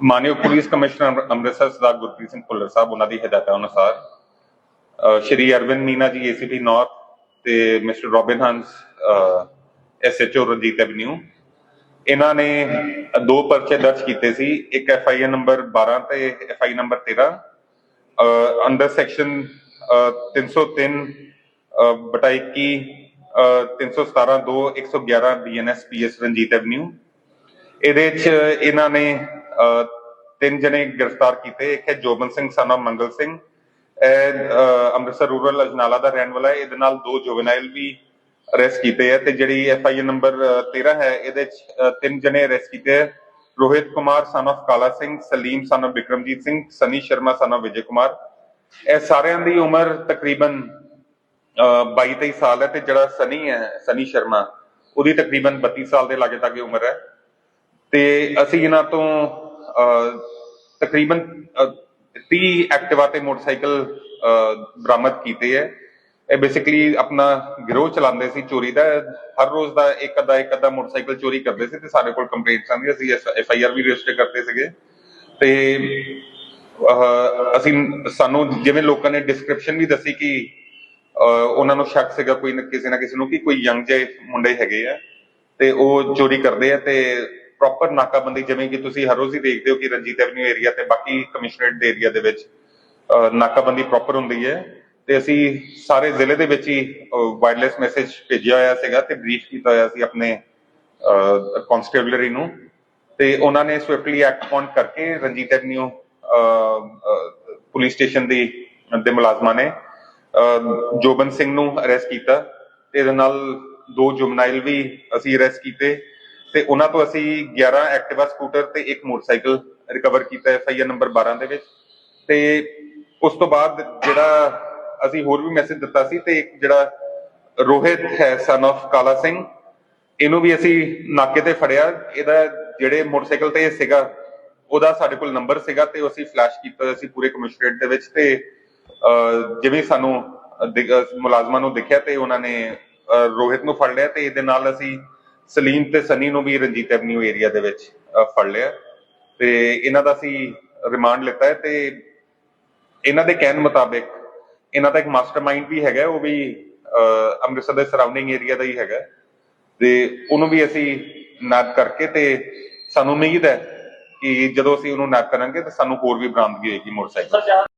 ਮਾਨਯੋਗ police commissioner Amritsar Sardar Gurpreet Singh Bhullar Sahib ਉਹਨਾਂ ਦੀ ਹਦਾਇਤਾਂ ਅਨੁਸਾਰ ਸ਼੍ਰੀ ਅਰਵਿੰਦ ਮੀਨਾ ਜੀ ਏਸੀਪੀ ਨਾਰਥ ਤੇ mister Robin Hans SHO Ranjit Avenue ਇਹਨਾਂ ਨੇ ਦੋ ਪਰਚੇ ਦਰਜ ਕੀਤੇ ਸੀ ਇੱਕ ਐਫਆਈਆਰ ਨੰਬਰ 12 ਤੇ ਐਫਆਈ ਨੰਬਰ 13 ਅੰਡਰ ਸੈਕਸ਼ਨ 303 ਅਹ, ਬਟਾ 21 uh, 317 2 111 BNS PS Ranjit avenue ਇਹਦੇ ਚ ਇਹਨਾਂ ਨੇ ਤਿੰਨ ਜਣੇ ਗ੍ਰਿਫਤਾਰ ਕੀਤੇ। ਇੱਕ ਹੈ ਜੋਬਨ ਸਿੰਘ, ਸਨਾ ਮੰਗਲ ਸਿੰਘ। ਇਹ ਅੰਮ੍ਰਿਤਸਰ ਰੂਰਲ ਅਜਨਾਲਾ ਦਾ ਰਹਿਣ ਵਾਲਾ ਹੈ। ਇਹਦੇ ਨਾਲ ਦੋ ਜੁਵਨਾਈਲ ਵੀ ਅਰੈਸਟ ਕੀਤੇ ਆ ਤੇ ਜਿਹੜੀ ਐਫ ਆਈ ਆਰ ਨੰਬਰ 13 ਹੈ, ਇਹਦੇ ਚ ਤਿੰਨ ਜਣੇ ਅਰੈਸਟ ਕੀਤੇ ਆ। ਰੋਹਿਤ ਕੁਮਾਰ ਸਨ of ਕਾਲਾ ਸਿੰਘ, ਸਲੀਮ ਸਨ of Bikramjit Singh, Sunny Sharma son of Vijay Kumar. ਇਹ ਸਾਰਿਆਂ ਦੀ ਉਮਰ ਤਕਰੀਬਨ 22 23 ਸਾਲ ਹੈ ਤੇ ਜਿਹੜਾ ਸਨੀ ਹੈ, ਸਨੀ ਸ਼ਰਮਾ, ਉਹਦੀ ਤਕਰੀਬਨ 32 ਸਾਲ ਦੇ ਲਾਗੇ ਤੱਕ ਉਮਰ ਹੈ। ਤੇ ਅਸੀਂ ਇਹਨਾਂ ਤੋਂ ਤਕਰੀਬਨ 30 ਐਕਟਿਵਾ ਤੇ ਮੋਟਰਸਾਈਕਲ ਬਰਾਮਦ ਕੀਤੇ ਹੈ ਇਹ ਬੇਸਿਕਲੀ ਆਪਣਾ ਗਿਰੋਹ ਚਲਾਉਂਦੇ ਸੀ, ਚੋਰੀ ਦਾ। ਹਰ ਰੋਜ਼ ਦਾ ਇੱਕ ਅੱਧਾ ਇੱਕ ਅੱਧਾ ਮੋਟਰਸਾਈਕਲ ਚੋਰੀ ਕਰਦੇ ਸੀ ਤੇ ਸਾਡੇ ਕੋਲ ਕੰਪਲੇਂਟਸ ਆਉਂਦੀਆਂ ਸੀ ਐਫ ਆਈ ਆਰ ਵੀ ਰਜਿਸਟਰ ਕਰਦੇ ਸੀਗੇ। ਤੇ ਅਸੀਂ ਸਾਨੂੰ ਜਿਵੇਂ ਲੋਕਾਂ ਨੇ ਡਿਸਕ੍ਰਿਪਸ਼ਨ ਵੀ ਦੱਸੀ ਕਿ ਉਹਨਾਂ ਨੂੰ ਸ਼ੱਕ ਸੀਗਾ ਕੋਈ ਨਾ ਕਿਸੇ ਨਾ ਕਿਸੇ ਨੂੰ ਕਿ ਕੋਈ ਯੰਗ ਜੇ ਮੁੰਡੇ ਹੈਗੇ ਆ। ਤੇ ਉਹ ਚੋਰੀ ਕਰਦੇ ਆ ਤੇ ਪ੍ਰੋਪਰ ਨਾਕਾਬੰਦੀ, ਜਿਵੇਂ ਕਿ ਤੁਸੀਂ ਹਰ ਰੋਜ਼ ਹੀ ਦੇਖਦੇ ਹੋ ਕਿ ਰਣਜੀਤ ਐਵਨਿਊ ਏਰੀਆ ਤੇ ਬਾਕੀ ਕਮਿਸ਼ਨਰੇਟ ਦੇ ਏਰੀਆ ਦੇ ਵਿੱਚ ਨਾਕਾਬੰਦੀ ਪ੍ਰੋਪਰ ਹੁੰਦੀ ਹੈ। ਤੇ ਅਸੀਂ ਸਾਰੇ ਜ਼ਿਲ੍ਹੇ ਦੇ ਵਿੱਚ ਹੀ ਵਾਇਰਲੈਸ ਮੈਸੇਜ ਭੇਜਿਆ ਹੋਇਆ ਸੀਗਾ ਤੇ ਬਰੀਫ ਕੀਤਾ ਹੋਇਆ ਸੀ ਆਪਣੇ ਕਨਸਟੇਬਲਰੀ ਨੂੰ। ਤੇ ਉਹਨਾਂ ਨੇ ਸਵਿਫਟਲੀ ਐਕਟ ਪੌਂਟ ਕਰਕੇ ਰਣਜੀਤ ਐਵਨਿਊ ਪੁਲਿਸ ਸਟੇਸ਼ਨ ਦੀ, ਦੇ ਮੁਲਾਜ਼ਮਾਂ ਨੇ ਜੋਬਨ ਸਿੰਘ ਨੂੰ ਅਰੈਸਟ ਕੀਤਾ। ਤੇ ਇਹਦੇ ਨਾਲ ਦੋ ਜੁਮਨਾਈਲ ਵੀ ਅਸੀਂ ਅਰੈਸਟ ਕੀਤੇ। ਤੇ ਉਹਨਾਂ ਤੋਂ ਅਸੀਂ 11 ਐਕਟਿਵਾ ਸਕੂਟਰ ਤੇ ਇੱਕ ਮੋਟਰਸਾਈਕਲ ਰਿਕਵਰ ਕੀਤਾ ਐਫ ਆਈ ਆਰ ਨੰਬਰ 12 ਦੇ ਵਿੱਚ। ਤੇ ਉਸ ਤੋਂ ਬਾਅਦ ਜਿਹੜਾ ਅਸੀਂ ਹੋਰ ਵੀ ਮੈਸੇਜ ਦਿੱਤਾ ਸੀ ਤੇ ਇੱਕ ਜਿਹੜਾ ਰੋਹਿਤ ਹੈ ਸਨ of ਕਾਲਾ ਸਿੰਘ, ਇਹਨੂੰ ਵੀ ਅਸੀਂ ਨਾਕੇ ਤੇ ਫੜਿਆ। ਇਹਦਾ ਜਿਹੜੇ ਮੋਟਰਸਾਈਕਲ ਤੇ ਸੀਗਾ, ਉਹਦਾ ਸਾਡੇ ਕੋਲ ਨੰਬਰ ਸੀਗਾ ਤੇ ਅਸੀਂ ਫਲੈਸ਼ ਕੀਤਾ ਅਸੀਂ ਪੂਰੇ ਕਮਿਸ਼ਨਰੇਟ ਦੇ ਵਿੱਚ ਤੇ ਜਿਵੇਂ ਸਾਨੂੰ ਮੁਲਾਜ਼ਮਾਂ ਨੂੰ ਦੇਖਿਆ ਤੇ ਉਹਨਾਂ ਨੇ ਰੋਹਿਤ ਨੂੰ ਫੜ ਲਿਆ ਤੇ ਇਹਦੇ ਨਾਲ ਅਸੀਂ ਸਲੀਮ ਤੇ ਸਨੀ ਨੂੰ ਵੀ ਰਣਜੀਤ ਐਵਨਿਊ ਏਰੀਆ ਦੇ ਵਿੱਚ ਫੜ ਲਿਆ। ਤੇ ਇਹਨਾਂ ਦਾ ਅਸੀਂ ਰਿਮਾਂਡ ਲਿੱਤਾ ਹੈ ਤੇ ਇਹਨਾਂ ਦੇ ਕਹਿਣ ਮੁਤਾਬਿਕ ਇਹਨਾਂ ਦਾ ਇੱਕ ਮਾਸਟਰਮਾਈਂਡ ਵੀ ਹੈਗਾ ਉਹ ਵੀ ਅੰਮ੍ਰਿਤਸਰ ਦੇ ਸਰਾਊਂਡਿੰਗ ਏਰੀਆ ਦਾ ਹੀ ਹੈਗਾ ਤੇ ਉਹਨੂੰ ਵੀ ਅਸੀਂ ਨੈਪ ਕਰਕੇ ਤੇ ਸਾਨੂੰ ਉਮੀਦ ਹੈ ਕਿ ਜਦੋਂ ਅਸੀਂ ਉਹਨੂੰ ਨੈਪ ਕਰਾਂਗੇ ਤਾਂ ਸਾਨੂੰ ਹੋਰ ਵੀ ਬਰਾਮਦਗੀ ਹੋਏਗੀ ਮੋਟਰਸਾਈਕਲ